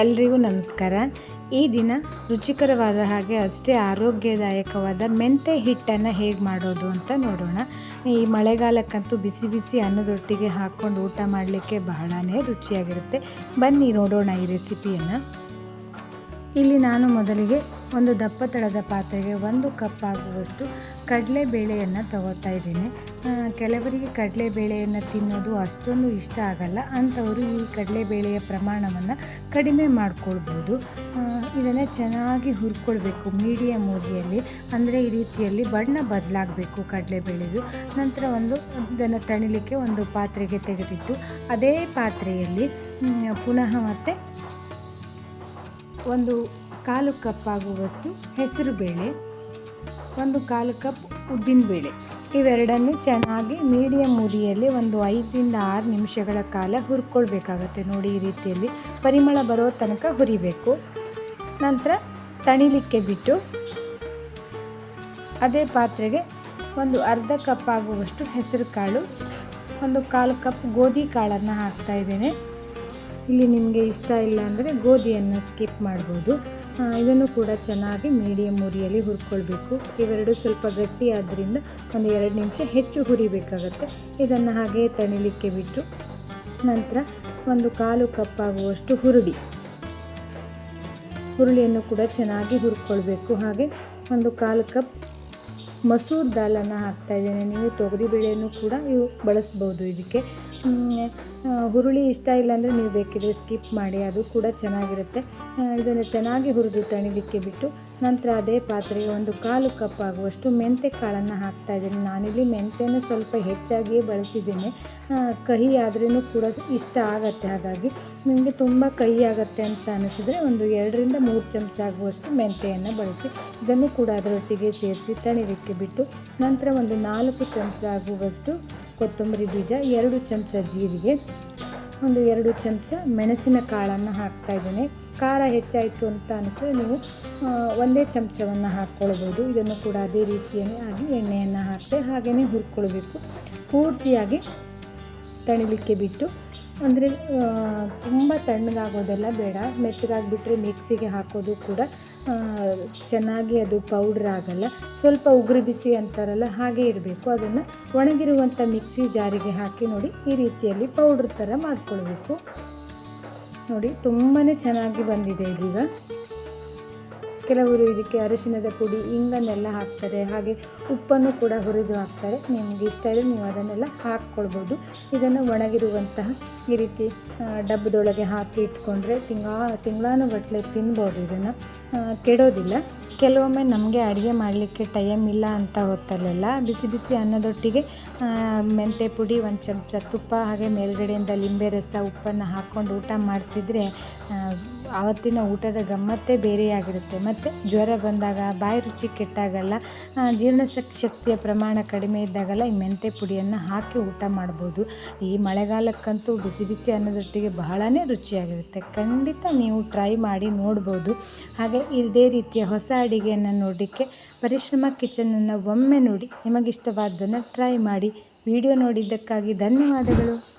ಎಲ್ರಿಗೂ ನಮಸ್ಕಾರ. ಈ ದಿನ ರುಚಿಕರವಾದ ಹಾಗೆ ಅಷ್ಟೇ ಆರೋಗ್ಯದಾಯಕವಾದ ಮೆಂತೆ ಹಿಟ್ಟನ್ನು ಹೇಗೆ ಮಾಡೋದು ಅಂತ ನೋಡೋಣ. ಈ ಮಳೆಗಾಲಕ್ಕಂತೂ ಬಿಸಿ ಬಿಸಿ ಅನ್ನದೊಟ್ಟಿಗೆ ಹಾಕ್ಕೊಂಡು ಊಟ ಮಾಡಲಿಕ್ಕೆ ಬಹಳನೇ ರುಚಿಯಾಗಿರುತ್ತೆ. ಬನ್ನಿ ನೋಡೋಣ ಈ ರೆಸಿಪಿಯನ್ನು. ಇಲ್ಲಿ ನಾನು ಮೊದಲಿಗೆ ಒಂದು ದಪ್ಪ ತಳದ ಪಾತ್ರೆಗೆ ಒಂದು ಕಪ್ ಆಗುವಷ್ಟು ಕಡಲೆಬೇಳೆಯನ್ನು ತಗೋತಾ ಇದ್ದೇನೆ. ಕೆಲವರಿಗೆ ಕಡಲೆಬೇಳೆಯನ್ನು ತಿನ್ನೋದು ಅಷ್ಟೊಂದು ಇಷ್ಟ ಆಗಲ್ಲ. ಅಂಥವರು ಈ ಕಡಲೆಬೇಳೆಯ ಪ್ರಮಾಣವನ್ನು ಕಡಿಮೆ ಮಾಡಿಕೊಳ್ಬೋದು. ಇದನ್ನು ಚೆನ್ನಾಗಿ ಹುರ್ಕೊಳ್ಬೇಕು ಮೀಡಿಯಮ್ ಊದಿಯಲ್ಲಿ ಅಂದರೆ ಈ ರೀತಿಯಲ್ಲಿ ಬಣ್ಣ ಬದಲಾಗಬೇಕು ಕಡಲೆಬೇಳೆದು. ನಂತರ ಒಂದು ಇದನ್ನು ತಣಿಲಿಕ್ಕೆ ಒಂದು ಪಾತ್ರೆಗೆ ತೆಗೆದಿಟ್ಟು, ಅದೇ ಪಾತ್ರೆಯಲ್ಲಿ ಪುನಃ ಮತ್ತೆ ಒಂದು ಕಾಲು ಕಪ್ ಆಗುವಷ್ಟು ಹೆಸರು ಬೇಳೆ, ಒಂದು ಕಾಲು ಕಪ್ ಉದ್ದಿನಬೇಳೆ ಇವೆರಡನ್ನು ಚೆನ್ನಾಗಿ ಮೀಡಿಯಮ್ ಉರಿಯಲ್ಲಿ ಒಂದು ಐದರಿಂದ ಆರು ನಿಮಿಷಗಳ ಕಾಲ ಹುರ್ಕೊಳ್ಬೇಕಾಗತ್ತೆ. ನೋಡಿ ಈ ರೀತಿಯಲ್ಲಿ ಪರಿಮಳ ಬರೋ ತನಕ ಹುರಿಬೇಕು. ನಂತರ ತಣಿಲಿಕ್ಕೆ ಬಿಟ್ಟು ಅದೇ ಪಾತ್ರೆಗೆ ಒಂದು ಅರ್ಧ ಕಪ್ ಆಗುವಷ್ಟು ಹೆಸರು ಕಾಳು ಒಂದು ಕಾಲು ಕಪ್ ಗೋಧಿ ಕಾಳನ್ನು ಹಾಕ್ತಾ ಇದ್ದೇನೆ. ಇಲ್ಲಿ ನಿಮಗೆ ಇಷ್ಟ ಇಲ್ಲ ಅಂದರೆ ಗೋಧಿಯನ್ನು ಸ್ಕಿಪ್ ಮಾಡ್ಬೋದು. ಇದನ್ನು ಕೂಡ ಚೆನ್ನಾಗಿ ಮೀಡಿಯಮ್ ಉರಿಯಲ್ಲಿ ಹುರ್ಕೊಳ್ಬೇಕು. ಇವೆರಡು ಸ್ವಲ್ಪ ಗಟ್ಟಿ ಆದ್ದರಿಂದ ಒಂದು ಎರಡು ನಿಮಿಷ ಹೆಚ್ಚು ಹುರಿಬೇಕಾಗತ್ತೆ. ಇದನ್ನು ಹಾಗೆ ತಣಿಲಿಕ್ಕೆ ಬಿಟ್ಟು ನಂತರ ಒಂದು ಕಾಲು ಕಪ್ಪಾಗುವಷ್ಟು ಹುರುಳಿ. ಹುರುಳಿಯನ್ನು ಕೂಡ ಚೆನ್ನಾಗಿ ಹುರ್ಕೊಳ್ಬೇಕು. ಹಾಗೆ ಒಂದು ಕಾಲು ಕಪ್ ಮಸೂರ್ ದಾಲನ್ನು ಹಾಕ್ತಾ ಇದ್ದೇನೆ. ನೀವು ತೊಗರಿಬೇಳೆಯನ್ನು ಕೂಡ ಇವು ಬಳಸ್ಬೋದು ಇದಕ್ಕೆ. ಹುರುಳಿ ಇಷ್ಟ ಇಲ್ಲ ಅಂದರೆ ನೀವು ಬೇಕಿದ್ರೆ ಸ್ಕಿಪ್ ಮಾಡಿ, ಅದು ಕೂಡ ಚೆನ್ನಾಗಿರುತ್ತೆ. ಇದನ್ನು ಚೆನ್ನಾಗಿ ಹುರಿದು ತಣಿಲಿಕ್ಕೆ ಬಿಟ್ಟು ನಂತರ ಅದೇ ಪಾತ್ರೆಗೆ ಒಂದು ಕಾಲು ಕಪ್ ಆಗುವಷ್ಟು ಮೆಂತೆ ಕಾಳನ್ನು ಹಾಕ್ತಾ ಇದ್ದೀನಿ. ನಾನಿಲ್ಲಿ ಮೆಂತೆನ ಸ್ವಲ್ಪ ಹೆಚ್ಚಾಗಿಯೇ ಬಳಸಿದ್ದೀನಿ. ಕಹಿ ಆದ್ರೂ ಕೂಡ ಇಷ್ಟ ಆಗತ್ತೆ. ಹಾಗಾಗಿ ನಿಮಗೆ ತುಂಬ ಕಹಿ ಆಗುತ್ತೆ ಅಂತ ಅನಿಸಿದರೆ ಒಂದು ಎರಡರಿಂದ ಮೂರು ಚಮಚ ಆಗುವಷ್ಟು ಮೆಂತೆಯನ್ನು ಬಳಸಿ, ಇದನ್ನು ಕೂಡ ಅದರೊಟ್ಟಿಗೆ ಸೇರಿಸಿ ತಣಿಲಿಕ್ಕೆ ಬಿಟ್ಟು ನಂತರ ಒಂದು ನಾಲ್ಕು ಚಮಚ ಆಗುವಷ್ಟು ಕೊತ್ತಂಬರಿ ಬೀಜ, ಎರಡು ಚಮಚ ಜೀರಿಗೆ, ಒಂದು ಎರಡು ಚಮಚ ಮೆಣಸಿನ ಕಾಳನ್ನು ಹಾಕ್ತಾ ಇದ್ದೇನೆ. ಖಾರ ಹೆಚ್ಚಾಯಿತು ಅಂತ ಅನಿಸಿದ್ರೆ ನೀವು ಒಂದೇ ಚಮಚವನ್ನು ಹಾಕ್ಕೊಳ್ಬೋದು. ಇದನ್ನು ಕೂಡ ಅದೇ ರೀತಿಯೇ ಆಗಿ ಎಣ್ಣೆಯನ್ನು ಹಾಕ್ತೆ ಹಾಗೆಯೇ ಹುರ್ಕೊಳ್ಬೇಕು ಪೂರ್ತಿಯಾಗಿ ತಣಿಲಿಕ್ಕೆ ಬಿಟ್ಟು ಅಂದರೆ ತುಂಬ ತಣ್ಣಗಾಗೋದೆಲ್ಲ ಬೇಡ. ಮೆತ್ತಗಾಗಿಬಿಟ್ರೆ ಮಿಕ್ಸಿಗೆ ಹಾಕೋದು ಕೂಡ ಚೆನ್ನಾಗಿ ಅದು ಪೌಡ್ರ್ ಆಗಲ್ಲ. ಸ್ವಲ್ಪ ಉಗುರು ಬಿಸಿ ಅಂತಾರಲ್ಲ, ಹಾಗೆ ಇರಬೇಕು. ಅದನ್ನು ಒಣಗಿರುವಂಥ ಮಿಕ್ಸಿ ಜಾರಿಗೆ ಹಾಕಿ ನೋಡಿ, ಈ ರೀತಿಯಲ್ಲಿ ಪೌಡ್ರ್ ಥರ ಮಾಡ್ಕೊಳ್ಬೇಕು. ನೋಡಿ ತುಂಬಾ ಚೆನ್ನಾಗಿ ಬಂದಿದೆ ಇದೀಗ. ಕೆಲವರು ಇದಕ್ಕೆ ಅರಿಶಿಣದ ಪುಡಿ ಇಂಗನ್ನೆಲ್ಲ ಹಾಕ್ತಾರೆ. ಹಾಗೆ ಉಪ್ಪನ್ನು ಕೂಡ ಹುರಿದು ಹಾಕ್ತಾರೆ. ನಿಮಗೆ ಇಷ್ಟ ಇದ್ದರೆ ನೀವು ಅದನ್ನೆಲ್ಲ ಹಾಕ್ಕೊಳ್ಬೋದು. ಇದನ್ನು ಒಣಗಿರುವಂತಹ ಈ ರೀತಿ ಡಬ್ಬದೊಳಗೆ ಹಾಕಿ ಇಟ್ಕೊಂಡ್ರೆ ತಿಂಗಳ ತಿಂಗಳಾನುಗಟ್ಟಲೆ ತಿನ್ಬೋದು ಇದನ್ನು. ಕೆಡೋದಿಲ್ಲ. ಕೆಲವೊಮ್ಮೆ ನಮಗೆ ಅಡುಗೆ ಮಾಡಲಿಕ್ಕೆ ಟೈಮ್ ಇಲ್ಲ ಅಂತ ಹೊತ್ತಲ್ಲೆಲ್ಲ ಬಿಸಿ ಬಿಸಿ ಅನ್ನದೊಟ್ಟಿಗೆ ಮೆಂತೆ ಪುಡಿ, ಒಂದು ಚಮಚ ತುಪ್ಪ, ಹಾಗೆ ಮೇಲ್ಗಡೆಯಿಂದ ಲಿಂಬೆ ರಸ, ಉಪ್ಪನ್ನು ಹಾಕ್ಕೊಂಡು ಊಟ ಮಾಡ್ತಿದ್ರೆ ಆವತ್ತಿನ ಊಟದ ಗಮ್ಮತ್ತೇ ಬೇರೆಯಾಗಿರುತ್ತೆ. ಮತ್ತು ಜ್ವರ ಬಂದಾಗ, ಬಾಯಿ ರುಚಿ ಕೆಟ್ಟಾಗಲ್ಲ ಜೀರ್ಣಶಕ್ತಿ ಜೀರ್ಣ ಶಕ್ತಿಯ ಪ್ರಮಾಣ ಕಡಿಮೆ ಇದ್ದಾಗಲ್ಲ ಈ ಮೆಂತೆ ಪುಡಿಯನ್ನು ಹಾಕಿ ಊಟ ಮಾಡ್ಬೋದು. ಈ ಮಳೆಗಾಲಕ್ಕಂತೂ ಬಿಸಿ ಬಿಸಿ ಅನ್ನೋದೊಟ್ಟಿಗೆ ಬಹಳನೇ ರುಚಿಯಾಗಿರುತ್ತೆ. ಖಂಡಿತ ನೀವು ಟ್ರೈ ಮಾಡಿ ನೋಡ್ಬೋದು. ಹಾಗೆ ಇದೇ ರೀತಿಯ ಹೊಸ ಅಡಿಗೆಯನ್ನು ನೋಡಲಿಕ್ಕೆ ಪರಿಶ್ರಮ ಕಿಚನನ್ನು ಒಮ್ಮೆ ನೋಡಿ ನಿಮಗಿಷ್ಟವಾದ್ದನ್ನು ಟ್ರೈ ಮಾಡಿ. ವಿಡಿಯೋ ನೋಡಿದ್ದಕ್ಕಾಗಿ ಧನ್ಯವಾದಗಳು.